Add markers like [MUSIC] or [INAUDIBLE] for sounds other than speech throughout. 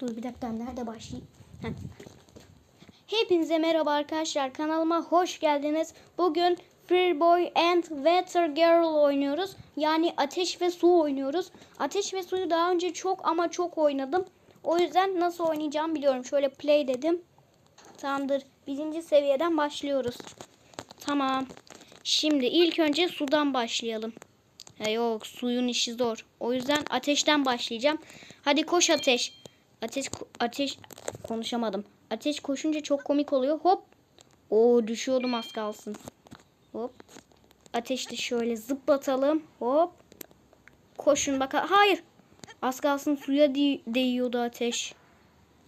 Dur bir dakika nerede başlayayım? Hepinize merhaba arkadaşlar. Kanalıma hoş geldiniz. Bugün Free Boy and Water Girl oynuyoruz. Yani ateş ve su oynuyoruz. Ateş ve suyu daha önce çok ama çok oynadım. O yüzden nasıl oynayacağımı biliyorum. Şöyle play dedim. Tamamdır. Birinci seviyeden başlıyoruz. Tamam. Şimdi ilk önce sudan başlayalım. Ha yok suyun işi zor. O yüzden ateşten başlayacağım. Hadi koş ateş. Ateş ateş konuşamadım. Ateş koşunca çok komik oluyor. Hop. Oo düşüyordum az kalsın. Hop. Ateşte şöyle zıplatalım. Hop. Koşun bakalım. Hayır. Az kalsın suya de- değiyordu ateş.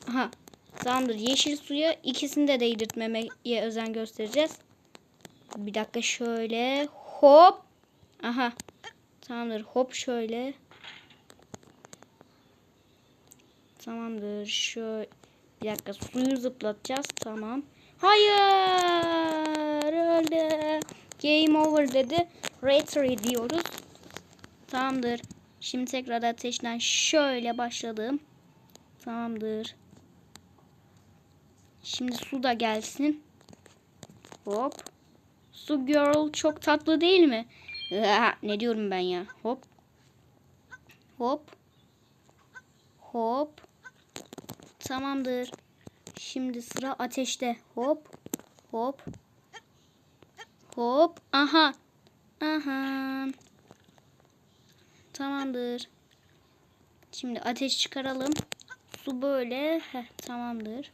Aha. Tamamdır. Yeşil suya ikisini de değdirtmemeye özen göstereceğiz. Bir dakika şöyle. Hop. Aha. Tamamdır. Hop şöyle. Tamamdır. Şöyle. Bir dakika suyu zıplatacağız. Tamam. Hayır. Öldü. Game over dedi. Retry diyoruz. Tamamdır. Şimdi tekrar ateşten şöyle başladım. Tamamdır. Şimdi su da gelsin. Hop. Su girl çok tatlı değil mi? Aa, ne diyorum ben ya? Hop. Hop. Hop. Tamamdır. Şimdi sıra ateşte. Hop. Hop. Hop. Aha. Aha. Tamamdır. Şimdi ateş çıkaralım. Su böyle. Heh, tamamdır.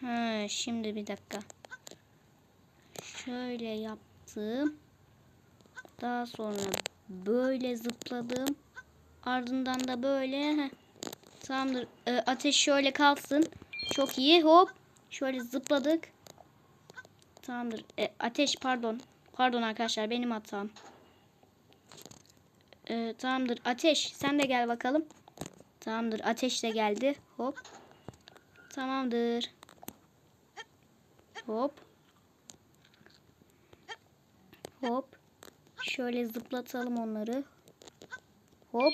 Ha, şimdi bir dakika. Şöyle yaptım. Daha sonra böyle zıpladım. Ardından da böyle. Heh. Tamamdır. Ee, ateş şöyle kalsın. Çok iyi. Hop. Şöyle zıpladık. Tamamdır. Ee, ateş pardon. Pardon arkadaşlar benim hatam. Ee, tamamdır. Ateş sen de gel bakalım. Tamamdır. Ateş de geldi. Hop. Tamamdır. Hop. Hop. Şöyle zıplatalım onları. Hop.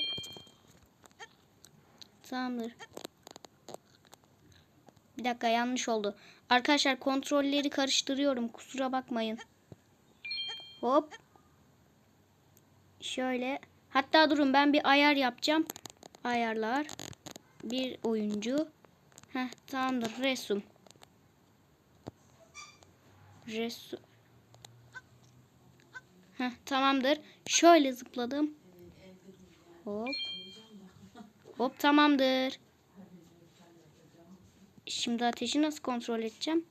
Tamamdır. Bir dakika yanlış oldu. Arkadaşlar kontrolleri karıştırıyorum. Kusura bakmayın. Hop. Şöyle. Hatta durun ben bir ayar yapacağım. Ayarlar. Bir oyuncu. Heh tamamdır. Resim. Resim. Heh, tamamdır. Şöyle zıpladım. Hop. Hop tamamdır. Şimdi ateşi nasıl kontrol edeceğim?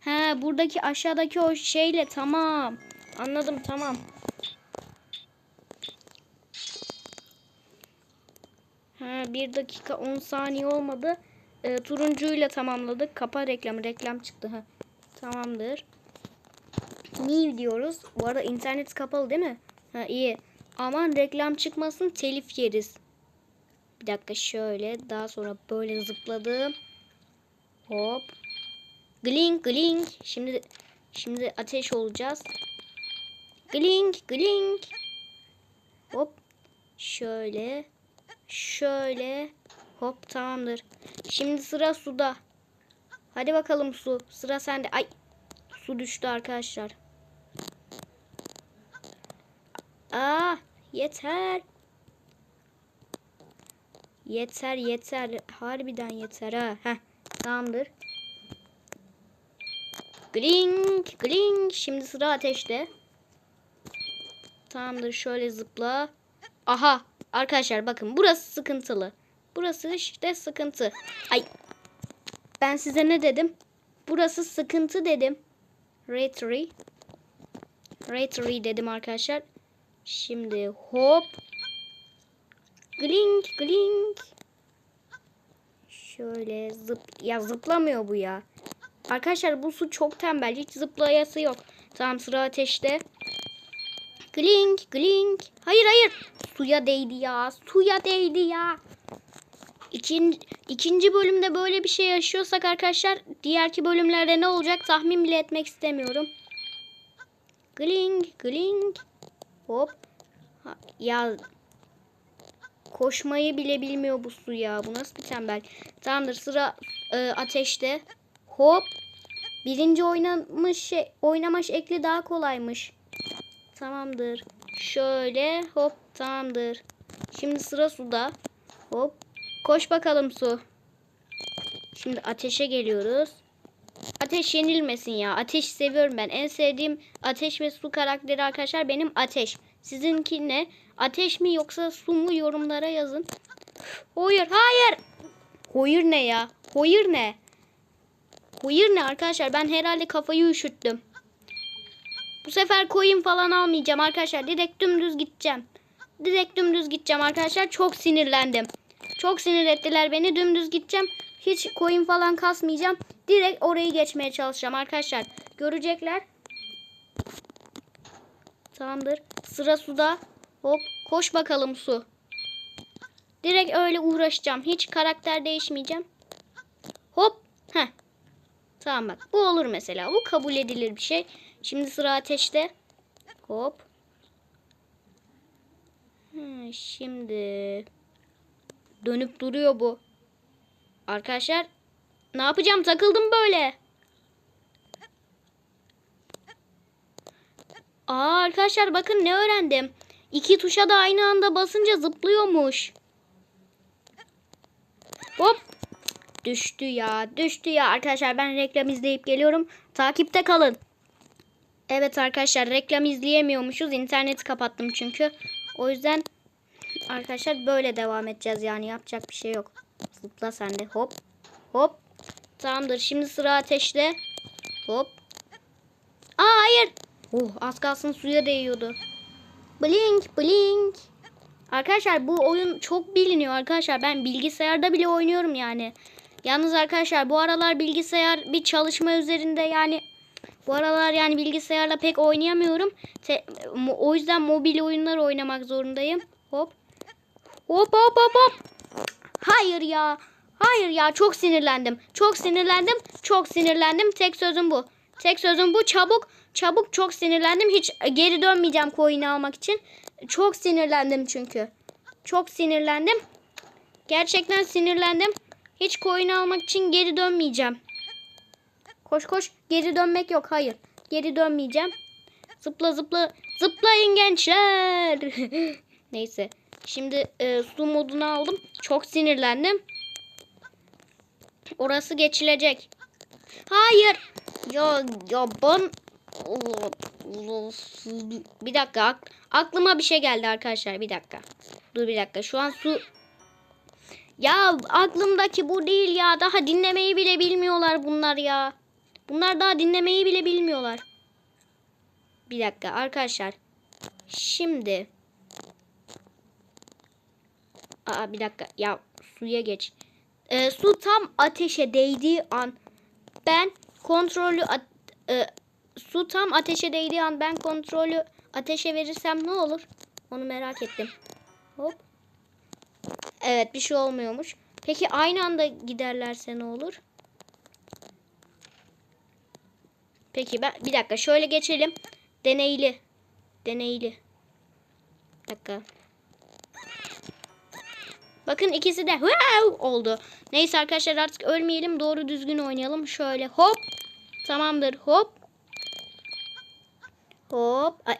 He buradaki aşağıdaki o şeyle tamam. Anladım tamam. He, bir dakika 10 saniye olmadı. E, turuncuyla tamamladık. Kapa reklamı. Reklam çıktı. Ha. Tamamdır. Niye diyoruz? Bu arada internet kapalı değil mi? Ha iyi. Aman reklam çıkmasın telif yeriz. Bir dakika şöyle. Daha sonra böyle zıpladım. Hop. Gling gling. Şimdi şimdi ateş olacağız. Gling gling. Hop. Şöyle. Şöyle. Hop tamamdır. Şimdi sıra suda. Hadi bakalım su. Sıra sende. Ay. Su düştü arkadaşlar. Aa, yeter. Yeter yeter. Harbiden yeter ha. Heh, tamamdır. Gling gling. Şimdi sıra ateşte. Tamamdır şöyle zıpla. Aha arkadaşlar bakın burası sıkıntılı. Burası işte sıkıntı. Ay ben size ne dedim? Burası sıkıntı dedim. Retry. Retry dedim arkadaşlar. Şimdi hop. Gling gling. Şöyle zıp ya zıplamıyor bu ya. Arkadaşlar bu su çok tembel. Hiç zıplayası yok. Tamam sıra ateşte. Gling gling. Hayır hayır. Suya değdi ya. Suya değdi ya. İkinci, ikinci bölümde böyle bir şey yaşıyorsak arkadaşlar diğerki bölümlerde ne olacak tahmin bile etmek istemiyorum. Gling gling. Hop. Ya Koşmayı bile bilmiyor bu su ya. Bu nasıl bir tembel? Tamamdır sıra e, ateşte. Hop. Birinci oynamış şey, oynama şekli daha kolaymış. Tamamdır. Şöyle hop tamamdır. Şimdi sıra suda. Hop. Koş bakalım su. Şimdi ateşe geliyoruz. Ateş yenilmesin ya. Ateş seviyorum ben. En sevdiğim ateş ve su karakteri arkadaşlar benim ateş. Sizinki ne? Ateş mi yoksa su mu yorumlara yazın. Hayır hayır. Hayır ne ya? Hayır ne? Hayır ne arkadaşlar? Ben herhalde kafayı üşüttüm. Bu sefer coin falan almayacağım arkadaşlar. Direkt dümdüz gideceğim. Direkt dümdüz gideceğim arkadaşlar. Çok sinirlendim. Çok sinir ettiler beni. Dümdüz gideceğim. Hiç coin falan kasmayacağım. Direkt orayı geçmeye çalışacağım arkadaşlar. Görecekler. Tamamdır. Sıra suda. Hop. Koş bakalım su. Direkt öyle uğraşacağım. Hiç karakter değişmeyeceğim. Hop. Heh. Tamam bak. Bu olur mesela. Bu kabul edilir bir şey. Şimdi sıra ateşte. Hop. Şimdi dönüp duruyor bu. Arkadaşlar ne yapacağım? Takıldım böyle. Aa arkadaşlar bakın ne öğrendim. İki tuşa da aynı anda basınca zıplıyormuş. Hop. Düştü ya. Düştü ya. Arkadaşlar ben reklam izleyip geliyorum. Takipte kalın. Evet arkadaşlar reklam izleyemiyormuşuz. İnterneti kapattım çünkü. O yüzden arkadaşlar böyle devam edeceğiz yani yapacak bir şey yok. Zıpla sen de hop hop. Tamamdır şimdi sıra ateşte. Hop. Aa hayır. Oh az kalsın suya değiyordu. Blink blink. Arkadaşlar bu oyun çok biliniyor arkadaşlar. Ben bilgisayarda bile oynuyorum yani. Yalnız arkadaşlar bu aralar bilgisayar bir çalışma üzerinde yani bu aralar yani bilgisayarla pek oynayamıyorum. Te- o yüzden mobil oyunlar oynamak zorundayım. Hop. Hop hop hop hop. Hayır ya. Hayır ya çok sinirlendim. Çok sinirlendim. Çok sinirlendim. Tek sözüm bu. Tek sözüm bu. Çabuk çabuk çok sinirlendim. Hiç geri dönmeyeceğim coin'i almak için. Çok sinirlendim çünkü. Çok sinirlendim. Gerçekten sinirlendim. Hiç coin almak için geri dönmeyeceğim. Koş koş. Geri dönmek yok. Hayır. Geri dönmeyeceğim. Zıpla zıpla. Zıplayın gençler. [LAUGHS] Neyse. Şimdi e, su modunu aldım. Çok sinirlendim. Orası geçilecek. Hayır. Ya ya ben bir dakika ak- aklıma bir şey geldi arkadaşlar bir dakika. Dur bir dakika şu an su ya aklımdaki bu değil ya daha dinlemeyi bile bilmiyorlar bunlar ya. Bunlar daha dinlemeyi bile bilmiyorlar. Bir dakika arkadaşlar. Şimdi Aa bir dakika ya suya geç. Ee, su tam ateşe değdiği an ben kontrolü e, su tam ateşe değdiği an ben kontrolü ateşe verirsem ne olur? Onu merak ettim. Hop. Evet bir şey olmuyormuş. Peki aynı anda giderlerse ne olur? Peki ben bir dakika şöyle geçelim. Deneyli. Deneyli. Bir dakika. Bakın ikisi de wow oldu. Neyse arkadaşlar artık ölmeyelim. Doğru düzgün oynayalım. Şöyle hop. Tamamdır hop. Hop. Ay.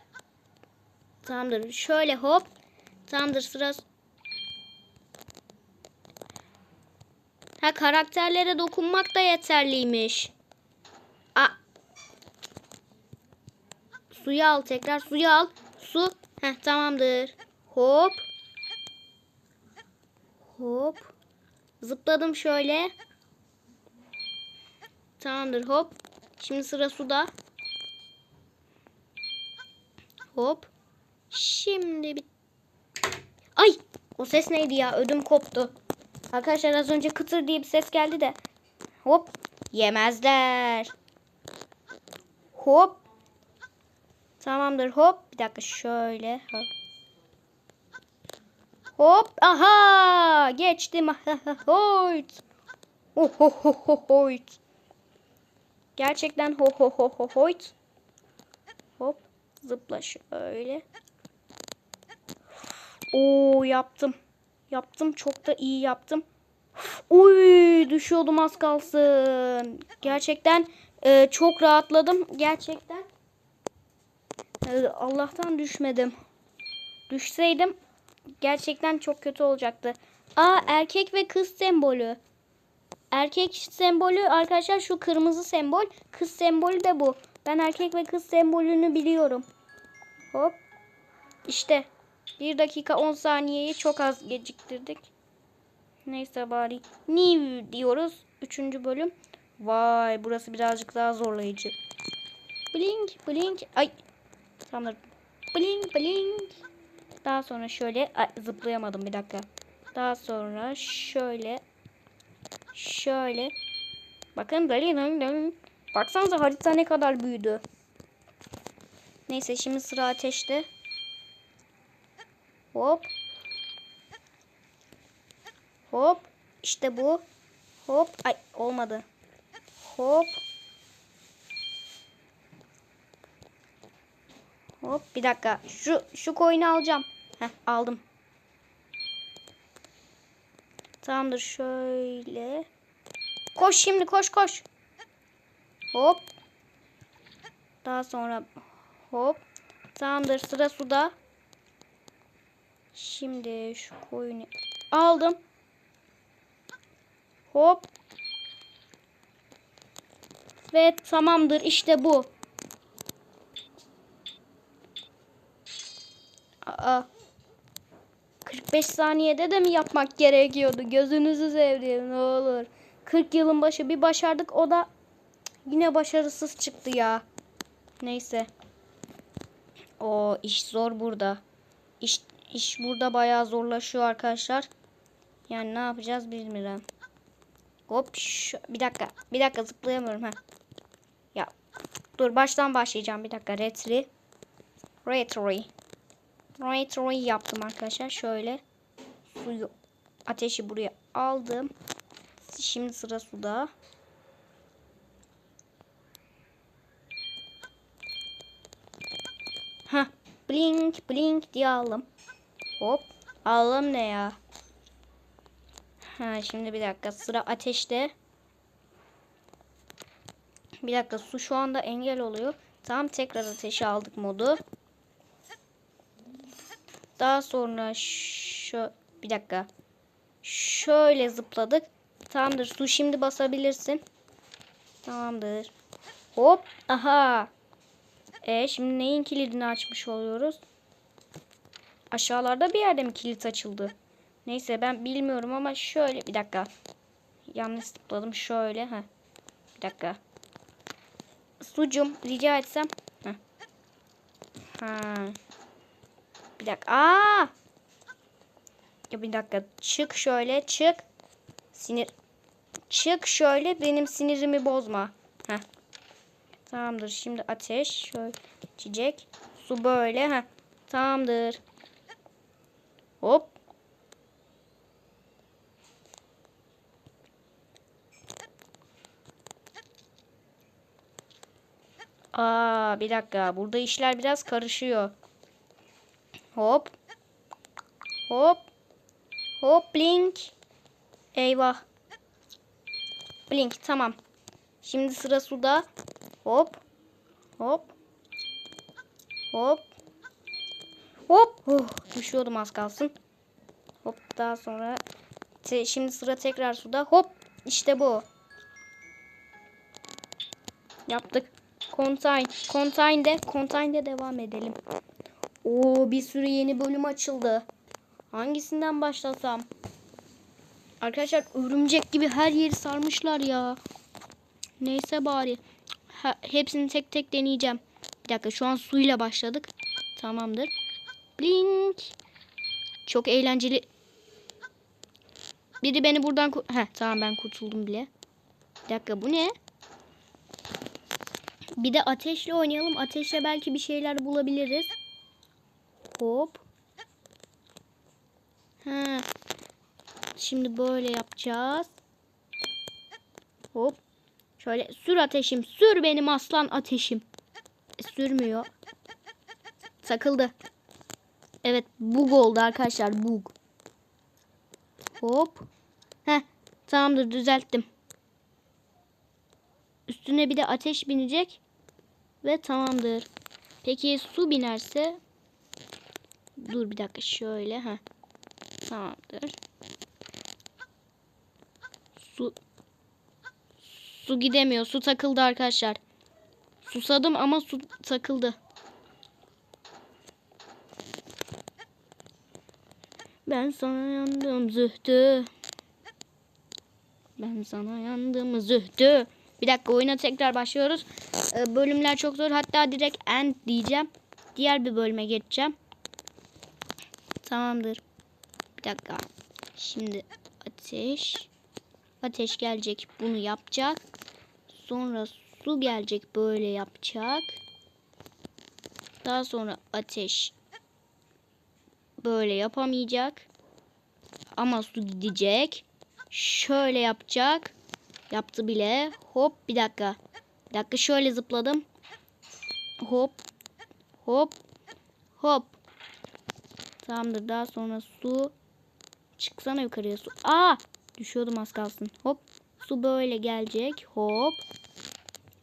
Tamamdır. Şöyle hop. Tamamdır sıra. Ha karakterlere dokunmak da yeterliymiş. A. Suyu al tekrar suyu al. Su. Heh tamamdır. Hop. Hop. Zıpladım şöyle. Tamamdır hop. Şimdi sıra suda. Hop. Şimdi bir... Ay! O ses neydi ya? Ödüm koptu. Arkadaşlar az önce kıtır diye bir ses geldi de. Hop. Yemezler. Hop. Tamamdır hop. Bir dakika şöyle. Hop. Hop. Aha. Geçtim. [LAUGHS] Hoyt. Ho ho ho ho hoyt. Gerçekten ho ho ho ho hoyt. Hop. Zıpla şöyle. Oo yaptım. Yaptım. Çok da iyi yaptım. Uy düşüyordum az kalsın. Gerçekten e, çok rahatladım. Gerçekten. E, Allah'tan düşmedim. Düşseydim gerçekten çok kötü olacaktı. Aa erkek ve kız sembolü. Erkek sembolü arkadaşlar şu kırmızı sembol. Kız sembolü de bu. Ben erkek ve kız sembolünü biliyorum. Hop. İşte 1 dakika 10 saniyeyi çok az geciktirdik. Neyse bari. New diyoruz. Üçüncü bölüm. Vay burası birazcık daha zorlayıcı. Blink blink. Ay. Sanırım. Blink blink. Daha sonra şöyle ay, zıplayamadım bir dakika. Daha sonra şöyle şöyle bakın dalin Baksanıza harita ne kadar büyüdü. Neyse şimdi sıra ateşte. Hop. Hop. İşte bu. Hop. Ay olmadı. Hop. Hop bir dakika. Şu şu coin'i alacağım. Heh aldım. Tamamdır şöyle. Koş şimdi koş koş. Hop. Daha sonra hop. Tamamdır sıra suda. Şimdi şu koyunu aldım. Hop. Ve tamamdır işte bu. Aa. 45 saniyede de mi yapmak gerekiyordu? Gözünüzü seveyim ne olur. 40 yılın başı bir başardık o da yine başarısız çıktı ya. Neyse. O iş zor burada. İş, iş burada bayağı zorlaşıyor arkadaşlar. Yani ne yapacağız bilmiyorum. Hop şu, bir dakika. Bir dakika zıplayamıyorum ha. Ya dur baştan başlayacağım bir dakika. Retri. Retri. Retri yaptım arkadaşlar. Şöyle suyu ateşi buraya aldım. Şimdi sıra suda. Ha, blink blink diye aldım. Hop. Aldım ne ya? Ha, şimdi bir dakika sıra ateşte. Bir dakika su şu anda engel oluyor. Tamam tekrar ateşe aldık modu. Daha sonra şu bir dakika. Şöyle zıpladık. Tamamdır. Su şimdi basabilirsin. Tamamdır. Hop. Aha. E şimdi neyin kilidini açmış oluyoruz? Aşağılarda bir yerde mi kilit açıldı? Neyse ben bilmiyorum ama şöyle bir dakika. Yanlış zıpladım şöyle. Heh. Bir dakika. Sucum rica etsem. Heh. Ha. Bir dakika. Aa! Ya bir dakika. Çık şöyle çık. Sinir. Çık şöyle benim sinirimi bozma. Heh. Tamamdır. Şimdi ateş. Şöyle çiçek. Su böyle. Heh. Tamamdır. Hop. Aa, bir dakika. Burada işler biraz karışıyor. Hop. Hop. Hop blink. Eyvah. Blink tamam. Şimdi sıra suda. Hop. Hop. Hop. Hop. Oh, düşüyordum az kalsın. Hop daha sonra. Şimdi sıra tekrar suda. Hop. İşte bu. Yaptık. Contain. Contain'de. Contain'de devam edelim. Oo bir sürü yeni bölüm açıldı. Hangisinden başlasam? Arkadaşlar örümcek gibi her yeri sarmışlar ya. Neyse bari. Ha, hepsini tek tek deneyeceğim. Bir dakika şu an suyla başladık. Tamamdır. Blink. Çok eğlenceli. Biri beni buradan... Heh, tamam ben kurtuldum bile. Bir dakika bu ne? Bir de ateşle oynayalım. Ateşle belki bir şeyler bulabiliriz. Hop. Ha. Şimdi böyle yapacağız. Hop. Şöyle sür ateşim. Sür benim aslan ateşim. E, sürmüyor. Takıldı. Evet bug oldu arkadaşlar bug. Hop. Heh tamamdır düzelttim. Üstüne bir de ateş binecek. Ve tamamdır. Peki su binerse? Dur bir dakika şöyle. Heh. Tamamdır. Su Su gidemiyor. Su takıldı arkadaşlar. Susadım ama su takıldı. Ben sana yandım zühtü. Ben sana yandım zühtü. Bir dakika oyuna tekrar başlıyoruz. Ee, bölümler çok zor. Hatta direkt end diyeceğim. Diğer bir bölüme geçeceğim. Tamamdır. Bir dakika. Şimdi ateş. Ateş gelecek. Bunu yapacak. Sonra su gelecek. Böyle yapacak. Daha sonra ateş böyle yapamayacak. Ama su gidecek. Şöyle yapacak. Yaptı bile. Hop bir dakika. Bir dakika şöyle zıpladım. Hop. Hop. Hop. Tamamdır. Daha sonra su. Çıksana yukarıya su. Aa! Düşüyordum az kalsın. Hop. Su böyle gelecek. Hop.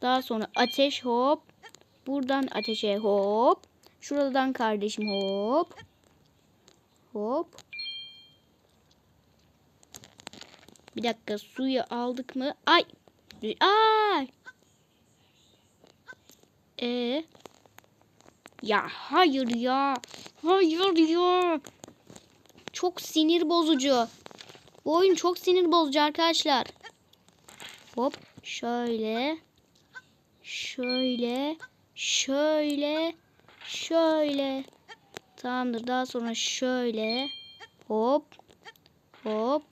Daha sonra ateş hop. Buradan ateşe hop. Şuradan kardeşim hop. Hop. Bir dakika suyu aldık mı? Ay. Ay. Ee. Ya hayır ya. Hayır ya. Çok sinir bozucu. Bu oyun çok sinir bozucu arkadaşlar. Hop şöyle. Şöyle. Şöyle. Şöyle. Tamamdır. Daha sonra şöyle. Hop. Hop.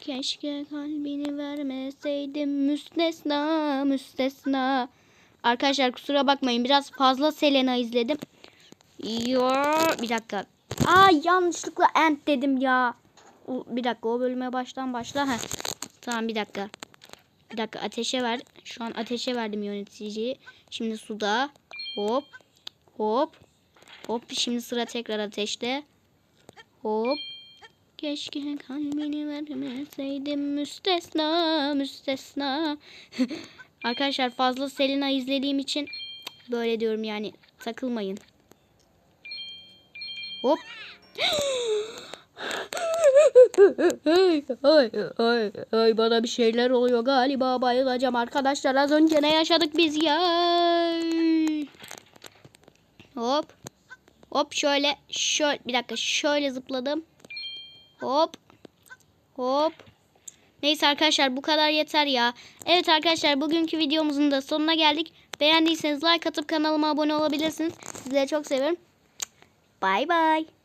Keşke kalbini vermeseydim müstesna müstesna. Arkadaşlar kusura bakmayın biraz fazla Selena izledim. Yo, bir dakika. Aa yanlışlıkla end dedim ya. O, bir dakika o bölüme baştan başla. Heh. Tamam bir dakika. Bir dakika ateşe ver. Şu an ateşe verdim yöneticiyi. Şimdi suda. Hop. Hop. Hop şimdi sıra tekrar ateşte. Hop. Keşke kalbini vermeseydim müstesna müstesna. [LAUGHS] Arkadaşlar fazla Selena izlediğim için böyle diyorum yani takılmayın. Hop. ay, ay, ay, ay, bana bir şeyler oluyor galiba bayılacağım. Arkadaşlar az önce ne yaşadık biz ya? Hop. Hop şöyle şöyle bir dakika şöyle zıpladım. Hop. Hop neyse arkadaşlar bu kadar yeter ya. Evet arkadaşlar bugünkü videomuzun da sonuna geldik. Beğendiyseniz like atıp kanalıma abone olabilirsiniz. Sizleri çok seviyorum. Bay bay